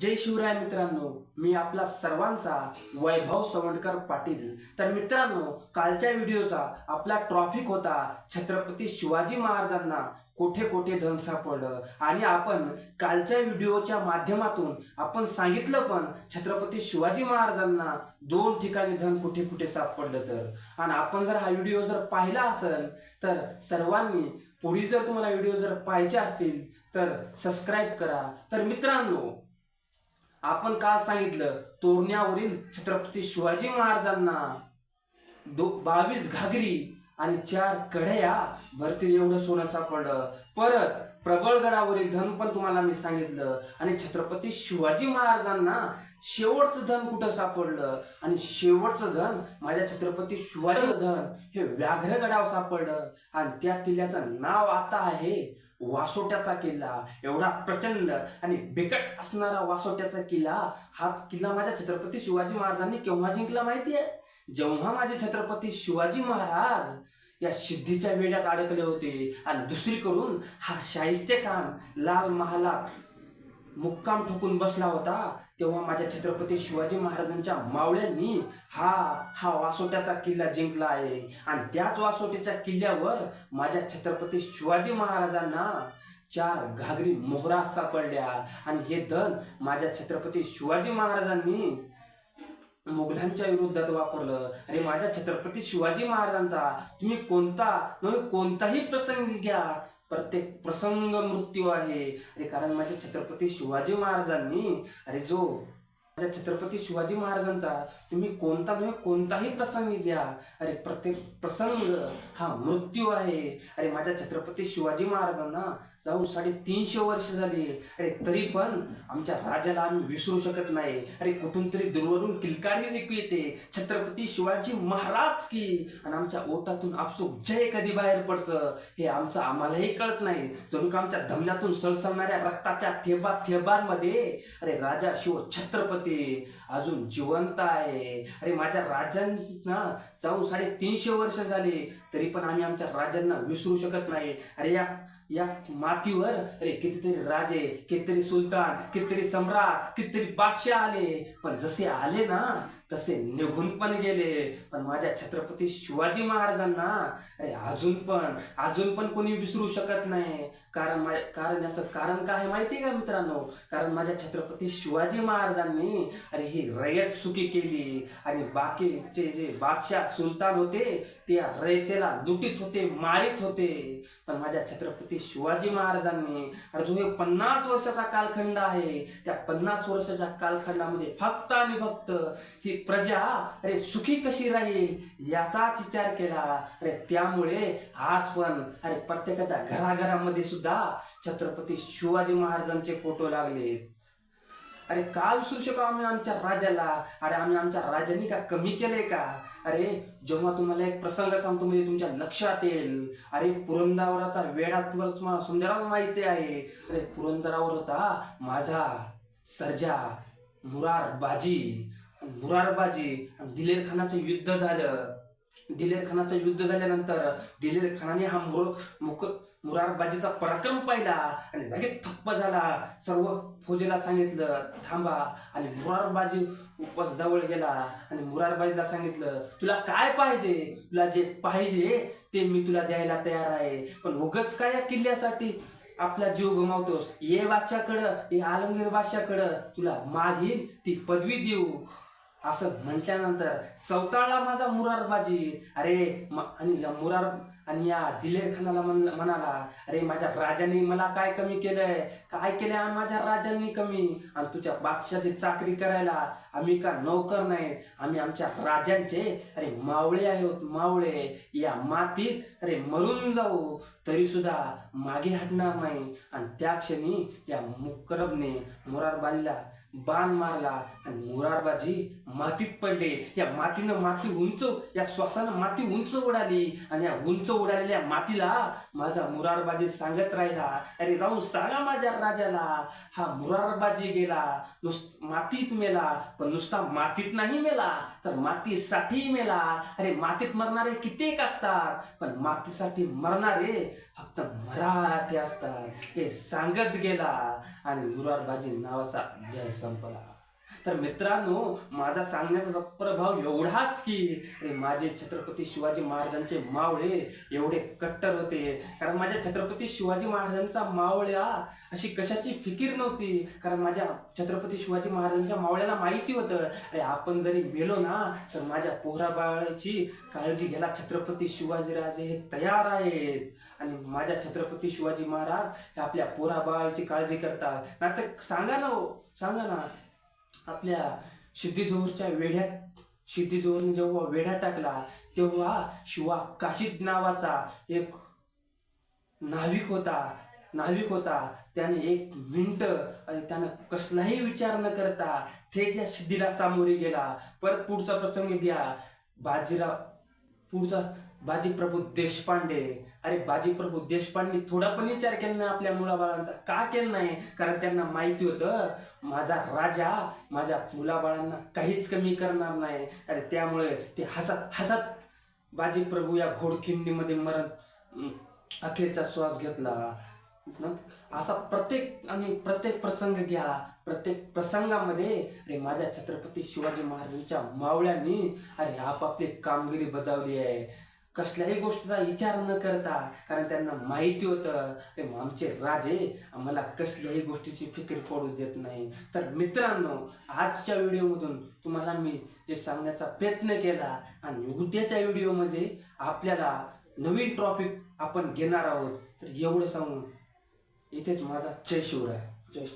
जय शिवराय मित्रांनो मी आपला सर्वांचा वैभव सवंडकर पाटील. तर मित्रांनो कालच्या व्हिडिओचा आपला ट्रॉफिक होता छत्रपती शिवाजी महाराजांना कोठे कोठे धन सापडलं. आणि आपण कालच्या व्हिडिओच्या माध्यमातून आपण सांगितलं पण छत्रपती शिवाजी महाराजांना दोन ठिकाणी धन कुठे कुठे सापडलं तर. आणि आपण जर हा व्हिडिओ जर पाहिला असेल तर सर्वांनी पुढील जर तुम्हाला व्हिडिओ जर पाहिजे असतील तर सबस्क्राईब करा. तर मित्रांनो आपण काल सांगितलं तोरण्यावरील छत्रपती शिवाजी महाराजांना दो बावीस घागरी आणि चार कढया भरतील एवढं सोनं सापडलं. परत प्रबळगडावरील धन पण तुम्हाला मी सांगितलं आणि छत्रपती शिवाजी महाराजांना शेवटचं धन कुठं सापडलं? आणि शेवटचं धन माझ्या छत्रपती शिवाजी धन हे व्याघ्रगडावर सापडलं. आणि त्या किल्ल्याचं नाव आता आहे वासोट्याचा किल्ला एवढा प्रचंड आणि बिकट असणारा वासोट्याचा किल्ला हा किल्ला माझ्या छत्रपती शिवाजी महाराजांनी केव्हा जिंकला माहिती आहे जेव्हा माझे छत्रपती शिवाजी महाराज या सिद्धीच्या वेड्यात अडकले होते आणि दुसरीकडून हा शाहिस्ते खान लाल महालात मुक्काम ठोकून बसला होता तेव्हा माझ्या छत्रपती शिवाजी महाराजांच्या मावळ्यांनी हा हा वासोट्याचा किल्ला जिंकला आहे. आणि त्याच वासोट्याच्या किल्ल्यावर माझ्या छत्रपती शिवाजी महाराजांना चार घागरी मोहरा सापडल्या. आणि हे धन माझ्या छत्रपती शिवाजी महाराजांनी मुघलांच्या विरोधात वापरलं. अरे माझ्या छत्रपती शिवाजी महाराजांचा तुम्ही कोणता कोणताही प्रसंग घ्या. प्रत्येक प्रसंग मृत्यू आहे. अरे कारण माझ्या छत्रपती शिवाजी महाराजांनी अरे जो छत्रपती शिवाजी महाराजांचा तुम्ही कोणता नव्हे कोणताही प्रसंग घ्या अरे प्रत्येक प्रसंग हा मृत्यू आहे. अरे माझ्या छत्रपती शिवाजी महाराजांना जाऊन साडेतीनशे वर्ष झाली. अरे तरी पण आमच्या राजाला आम्ही विसरू शकत नाही. अरे कुठून तरी दूरवरून किलकारी ऐकू येते. छत्रपती शिवाजी महाराज की? आणि आमच्या ओटातून आपसूक जय कधी बाहेर पडचं हे आमचं आम्हालाही कळत नाही. जणू का आमच्या धमन्यातून सळसळणाऱ्या रक्ताच्या थेबा थेबांमध्ये अरे राजा शिव छत्रपती अजून जिवंत आहे. अरे माझ्या राजांना जाऊन साडेतीनशे वर्ष झाले. तरी पण आम्ही आमच्या राजांना विसरू शकत नाही. अरे या या मातीवर अरे कितीतरी राजे कितीतरी सुलतान कितीतरी सम्राट कितीतरी बादशाह आले. पण जसे आले ना तसे निघून पण गेले. पण माझ्या छत्रपती शिवाजी महाराजांना अरे अजून पण अजून पण कोणी विसरू शकत नाही. कारण माझ्या कारण याचं कारण काय आहे माहिती का मित्रांनो? कारण माझ्या छत्रपती शिवाजी महाराजांनी अरे ही रयत सुखी केली. आणि बाकीचे जे बादशाह सुलतान होते ते रयतेला लुटीत होते मारित होते. पण माझ्या छत्रपती शिवाजी महाराजांनी. अरे जो हे पन्नास वर्षाचा कालखंड आहे त्या पन्नास वर्षाच्या कालखंडामध्ये फक्त आणि फक्त ही प्रजा अरे सुखी कशी राहील याचाच विचार केला. अरे त्यामुळे आज पण अरे प्रत्येकाच्या घराघरामध्ये सुद्धा छत्रपती शिवाजी महाराजांचे फोटो लागले. अरे का विसरू शकू आम्ही आमच्या राजाला. अरे आम्ही आमच्या राजाने का कमी केले का? अरे जेव्हा तुम्हाला एक प्रसंग सांगतो म्हणजे तुमच्या लक्षात येईल. अरे पुरंदराचा वेढा तुम्हाला तुम्हाला सुंदराला माहिती आहे. अरे पुरंदरावर होता माझा सर्जा मुरार बाजी दिलेर खानाचं युद्ध झालं. दिलेर खानाचं युद्ध झाल्यानंतर दिलेर खानाने हा मुर मुक मुरारबाजीचा पराक्रम पाहिला आणि लगेच थप्प झाला. सर्व फौजेला सांगितलं थांबा. आणि मुरारबाजी उपवास जवळ गेला आणि मुरारबाजीला सांगितलं तुला काय पाहिजे? तुला जे पाहिजे ते मी तुला द्यायला तयार आहे. पण उगच काय या किल्ल्यासाठी? आपला जीव गमावतोस. ये बादशाकडं ये आलमगीर बादशाकडं तुला मागील ती पदवी देऊ. असं म्हटल्यानंतर चौताळला माझा मुरारबाजी. अरे आणि या मुरार आणि या दिलेर खानाला म्हण म्हणाला अरे माझ्या राजांनी मला काय कमी केलंय? काय केलंय माझ्या राजांनी कमी? आणि तुझ्या बादशाची चाकरी करायला आम्ही का नोकर नाही आम्ही आमच्या राजांचे अरे मावळे आहोत मावळे. या मातीत अरे मरून जाऊ. तरी सुद्धा मागे हटणार नाही. आणि त्या क्षणी या मुकरबने मुरारबाजीला बाण मारला आणि मुरारबाजी मातीत पडले. या मातीनं माती उंच या श्वासानं माती उंच उडाली आणि या उंच उडालेल्या मातीला माझा मुरारबाजी सांगत राहिला अरे जाऊन सांगा माझ्या राजाला हा मुरारबाजी गेला नुस मातीत मेला पण नुसता मातीत नाही मेला तर मातीसाठी मेला. अरे मातीत मरणारे कित्येक असतात पण मातीसाठी मरणारे फक्त मराठी असतात. हे सांगत गेला आणि मुरारबाजी नावाचा Sampa na. तर मित्रांनो माझा सांगण्याचा प्रभाव एवढाच की अरे माझे छत्रपती शिवाजी महाराजांचे मावळे एवढे कट्टर होते. कारण माझ्या छत्रपती शिवाजी महाराजांचा मावळ्या अशी कशाची फिकीर नव्हती. कारण माझ्या छत्रपती शिवाजी महाराजांच्या मावळ्याला माहिती होतं. अरे आपण जरी मेलो ना तर माझ्या पोहरा बाळाची काळजी घ्यायला छत्रपती शिवाजीराजे हे तयार आहेत. आणि माझ्या छत्रपती शिवाजी महाराज हे आपल्या पोरा बाळाची काळजी करतात. नाहीतर सांगा ना हो, सांगा ना. आपल्या सिद्धीजोहरच्या वेढ्यात सिद्धीजोहरने जेव्हा वेढा टाकला तेव्हा शिवा काशीद नावाचा एक नाविक होता नाविक होता. त्याने एक मिनट आणि त्यानं कसलाही विचार न करता थेट या सिद्धीला सामोरे गेला. परत पुढचा प्रसंग घ्या. बाजीराव पुढचा बाजीप्रभू देशपांडे. अरे बाजीप्रभू देशपांडे थोडा पण विचार केला नाही आपल्या मुलाबाळांचा? का केला नाही? कारण त्यांना माहिती होतं माझा राजा माझ्या मुलाबाळांना काहीच कमी करणार नाही. अरे त्यामुळे ते हसत हसत बाजीप्रभू या घोडखिंडीमध्ये मरण अखेरचा श्वास घेतला. असा प्रत्येक आणि प्रत्येक प्रसंग घ्या. प्रत्येक प्रसंगामध्ये अरे माझ्या छत्रपती शिवाजी महाराजांच्या मावळ्यांनी अरे आपापली कामगिरी बजावली आहे. कसल्याही गोष्टीचा विचार न करता कारण त्यांना माहिती होतं आमचे राजे आम्हाला कसल्याही गोष्टीची फिकीर पडू देत नाही. तर मित्रांनो आजच्या व्हिडिओमधून तुम्हाला मी जे सांगण्याचा प्रयत्न केला आणि उद्याच्या व्हिडिओमध्ये आपल्याला नवीन टॉपिक आपण घेणार आहोत तर एवढं सांगून इथेच माझा जय शिवराय. जय